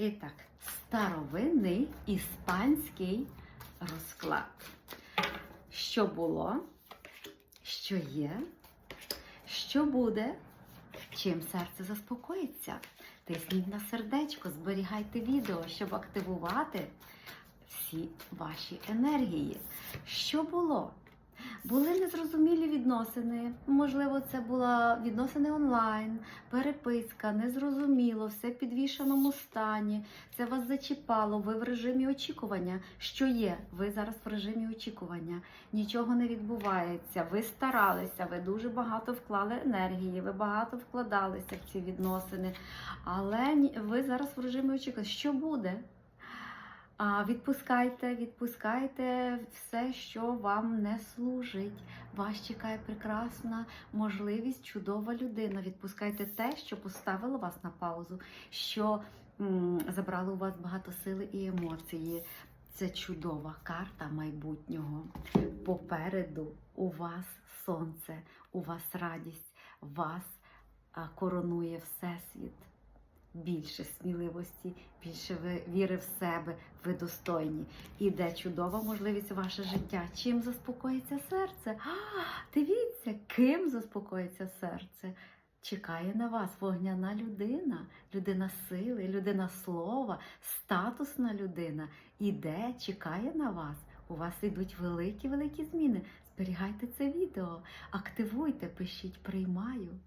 І так, старовинний іспанський розклад. Що було, що є, що буде, чим серце заспокоїться. Тисніть на сердечко, зберігайте відео, щоб активувати всі ваші енергії. Що було? Були незрозумілі відносини. Можливо, це були відносини онлайн, переписка, незрозуміло, все в підвішеному стані. Це вас зачіпало, ви в режимі очікування. Що є? Ви зараз в режимі очікування. Нічого не відбувається. Ви старалися, ви дуже багато вклали енергії, ви багато вкладалися в ці відносини. Але ви зараз в режимі очікування. Що буде? Відпускайте, відпускайте все, що вам не служить. Вас чекає прекрасна можливість, чудова людина. Відпускайте те, що поставило вас на паузу, що забрало у вас багато сили і емоції. Це чудова карта майбутнього. Попереду у вас сонце, у вас радість, вас коронує Всесвіт більше сміливості, більше віри в себе, ви достойні. Іде чудова можливість ваше життя. Чим заспокоїться серце? А, дивіться, ким заспокоїться серце. Чекає на вас вогняна людина, людина сили, людина слова, статусна людина. Іде, чекає на вас. У вас йдуть великі-великі зміни. Зберігайте це відео, активуйте, пишіть приймаю.